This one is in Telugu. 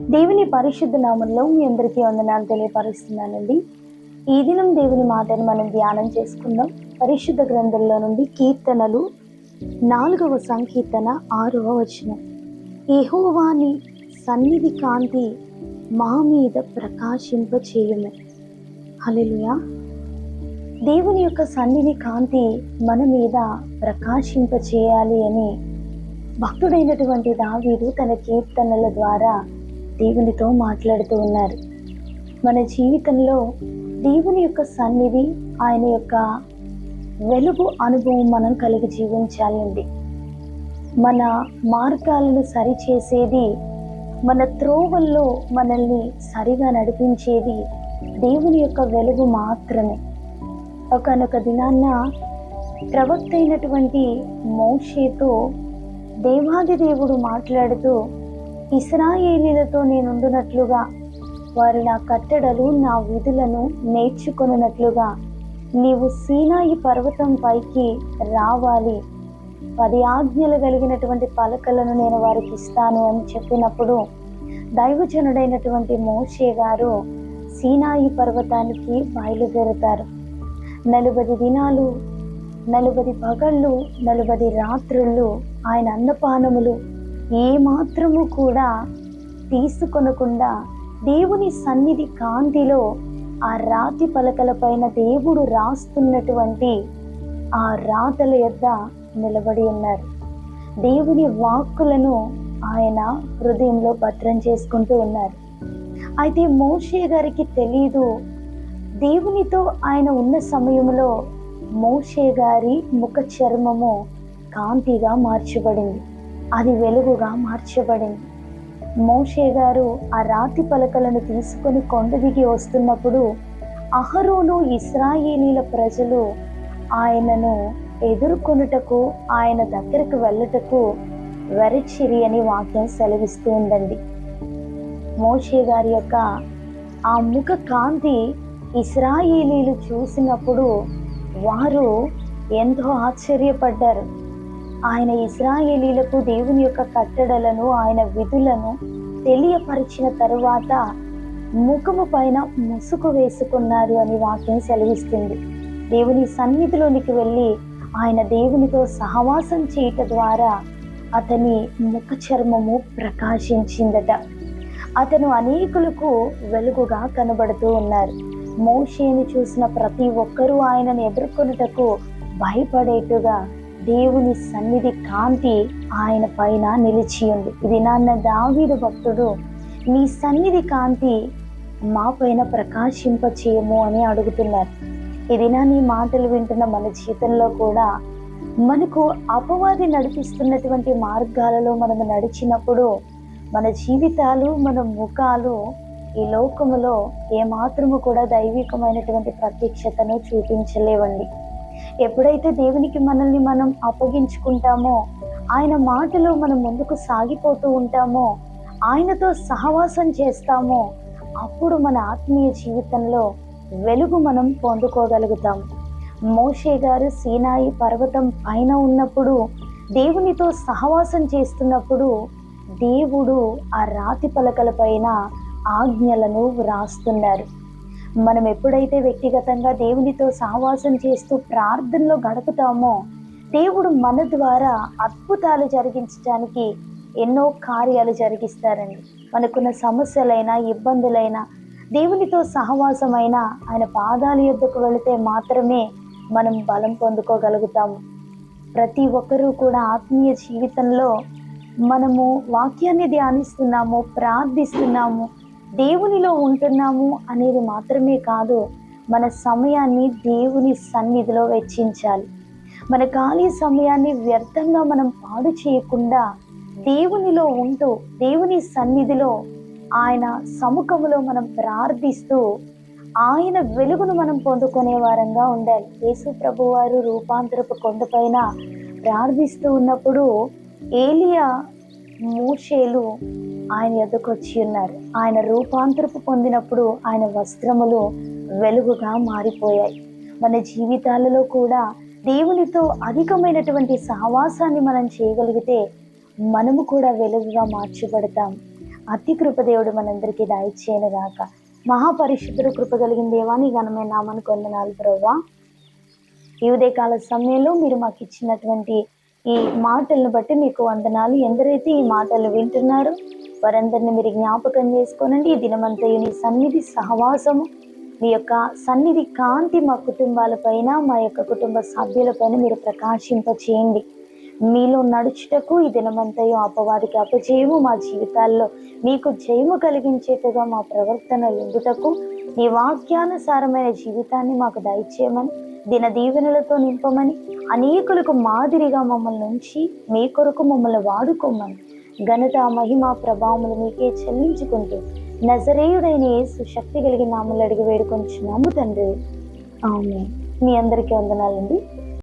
దేవుని పరిశుద్ధ నామంలో మీ అందరికీ వందనాలు తెలియపరుస్తున్నానండి. ఈ దినం దేవుని మాటను మనం ధ్యానం చేసుకుందాం. పరిశుద్ధ గ్రంథంలో నుండి కీర్తనలు నాలుగవ సంకీర్తన ఆరవ వచనం. ఎహోవాని సన్నిధి కాంతి మా మీద ప్రకాశింప చేయము హలెలుయా దేవుని యొక్క సన్నిధి కాంతి మన మీద ప్రకాశింప చేయాలి అని భక్తుడైనటువంటి దావీదు తన కీర్తనల ద్వారా దేవునితో మాట్లాడుతూ ఉన్నారు. మన జీవితంలో దేవుని యొక్క సన్నిధి ఆయన యొక్క వెలుగు అనుభవం మనం కలిగి జీవించాలండి మన మార్గాలను సరిచేసేది మన త్రోవల్లో మనల్ని సరిగా నడిపించేది దేవుని యొక్క వెలుగు మాత్రమే. ఒకనొక దినాన్న ప్రవక్త అయినటువంటి మోషేతో దేవాది దేవుడు మాట్లాడుతూ ఇస్రాయేలీలతో నేనుండునట్లుగా వారు నా కట్టడలు నా విధులను నేర్చుకొనున్నట్లుగా నీవు సీనాయి పర్వతం పైకి రావాలి. పది ఆజ్ఞలు కలిగినటువంటి పలకలను నేను వారికి ఇస్తాను అని చెప్పినప్పుడు దైవజనుడైనటువంటి మోషే గారు సీనాయి పర్వతానికి బయలుదేరుతారు. నలుబది దినాలు నలుబది పగళ్ళు నలుబది రాత్రుళ్ళు ఆయన అన్నపానములు ఏ మాత్రము కూడా తీసుకొనకుండా దేవుని సన్నిధి కాంతిలో ఆ రాతి పలకల పైన దేవుడు రాస్తున్నటువంటి ఆ రాతల యొద్ద నిలబడి ఉన్నారు. దేవుని వాక్కులను ఆయన హృదయంలో భద్రం చేసుకుంటూ ఉన్నారు. అయితే మోషే గారికి తెలీదు దేవునితో ఆయన ఉన్న సమయంలో మోషే గారి ముఖ చర్మము కాంతిగా మార్చబడింది. అది వెలుగుగా మార్చబడింది. మోషే గారు ఆ రాతి పలకలను తీసుకొని కొండ దిగి వస్తున్నప్పుడు అహరోను ఇస్రాయేలీల ప్రజలు ఆయనను ఎదుర్కొనుటకు ఆయన దగ్గరకు వెళ్ళటకు వెరచిరి అని వాక్యం సెలవిస్తూ ఉందండి. మోషే గారి యొక్క ఆ ముఖ కాంతి ఇస్రాయేలీలు చూసినప్పుడు వారు ఎంతో ఆశ్చర్యపడ్డారు. ఆయన ఇస్రాయేలీలకు దేవుని యొక్క కట్టడలను ఆయన విధులను తెలియపరిచిన తరువాత ముఖము పైన ముసుగు వేసుకున్నారు అని వాక్యం సెలవిస్తుంది. దేవుని సన్నిధిలోనికి వెళ్ళి ఆయన దేవునితో సహవాసం చేయట ద్వారా అతని ముఖ చర్మము ప్రకాశించిందట. అతను అనేకులకు వెలుగుగా కనబడుతూ ఉన్నారు. మోషేని చూసిన ప్రతి ఒక్కరూ ఆయనను ఎదుర్కొనుటకు భయపడేట్టుగా దేవుని సన్నిధి కాంతి ఆయన పైన నిలిచి ఉంది. ఇది నాన్న దావీదు భక్తుడు నీ సన్నిధి కాంతి మా పైన ప్రకాశింపచేయము అని అడుగుతున్నారు. ఇది నా నీ మాటలు వింటున్న మన జీవితంలో కూడా మనకు అపవాది నడిపిస్తున్నటువంటి మార్గాలలో మనము నడిచినప్పుడు మన జీవితాలు మన ముఖాలు ఈ లోకములో ఏమాత్రము కూడా దైవికమైనటువంటి ప్రత్యక్షతను చూపించలేవండి. ఎప్పుడైతే దేవునికి మనల్ని మనం అప్పగించుకుంటామో ఆయన మాటలో మనం ముందుకు సాగిపోతూ ఉంటామో ఆయనతో సహవాసం చేస్తామో అప్పుడు మన ఆత్మీయ జీవితంలో వెలుగు మనం పొందుకోగలుగుతాం. మోషే గారు సీనాయి పర్వతం పైన ఉన్నప్పుడు దేవునితో సహవాసం చేస్తున్నప్పుడు దేవుడు ఆ రాతి పలకల పైన ఆజ్ఞలను వ్రాస్తున్నారు. మనం ఎప్పుడైతే వ్యక్తిగతంగా దేవునితో సహవాసం చేస్తూ ప్రార్థనలో గడుపుతామో దేవుడు మన ద్వారా అద్భుతాలు జరిగించడానికి ఎన్నో కార్యాలు జరిగిస్తారండి. మనకున్న సమస్యలైనా ఇబ్బందులైనా దేవునితో సహవాసమైన ఆయన పాదాల యొద్దకు వెళితే మాత్రమే మనం బలం పొందుకోగలుగుతాము. ప్రతి ఒక్కరూ కూడా ఆత్మీయ జీవితంలో మనము వాక్యాన్ని ధ్యానిస్తున్నాము ప్రార్థిస్తున్నాము దేవునిలో ఉంటున్నాము అనేది మాత్రమే కాదు మన సమయాన్ని దేవుని సన్నిధిలో వెచ్చించాలి. మన ఖాళీ సమయాన్ని వ్యర్థంగా మనం పాడు చేయకుండా దేవునిలో ఉంటూ దేవుని సన్నిధిలో ఆయన సముఖములో మనం ప్రార్థిస్తూ ఆయన వెలుగును మనం పొందుకునే వారంగా ఉండాలి. యేసు ప్రభు వారు రూపాంతరపు కొండపైన ప్రార్థిస్తూ ఉన్నప్పుడు ఏలియా మూషేలు ఆయన ఎదుకు వచ్చి ఉన్నారు. ఆయన రూపాంతరపు పొందినప్పుడు ఆయన వస్త్రములు వెలుగుగా మారిపోయాయి. మన జీవితాలలో కూడా దేవునితో అధికమైనటువంటి సహవాసాన్ని మనం చేయగలిగితే మనము కూడా వెలుగుగా మార్చబడతాం. అతి కృపదేవుడు మనందరికీ దాయిచ్చేయను గాక. మహాపరిశుద్ధుడు కృప కలిగిన దేవాన్ని ఘనమైన నామాన్ని కొందనాలు ప్రవ్వా ఈ ఉదయకాల సమయంలో మీరు మాకు ఇచ్చినటువంటి ఈ మాటలను బట్టి మీకు వందనాలు. ఎందరైతే ఈ మాటలు వింటున్నారో వారందరిని మీరు జ్ఞాపకం చేసుకోనండి. ఈ దినమంతయు నీ సన్నిధి సహవాసము మీ యొక్క సన్నిధి కాంతి మా కుటుంబాలపైన మా యొక్క కుటుంబ సభ్యులపైన మీరు ప్రకాశింపచేయండి. మీలో నడుచుటకు ఈ దినమంతయు అపవాదికి అపజయము మా జీవితాల్లో. మీకు జయము కలిగించేట్టుగా మా ప్రవర్తన ఉండుటకు నీ వాక్యానుసారమైన జీవితాన్ని మాకు దయచేయమని దిన దీవెనలతో నింపమని అనేకులకు మాదిరిగా మమ్మల్ని ఉంచి మీ కొరకు మమ్మల్ని వాడుకోమని ఘనత మహిమ ప్రభావములు మీకే చెల్లించుకుంటూ నజరేయుడైన యేసు శక్తి కలిగిన నామలు అడిగి వేడుకొంచున్నాము తండ్రి. అవును మీ అందరికీ వందనాలండి.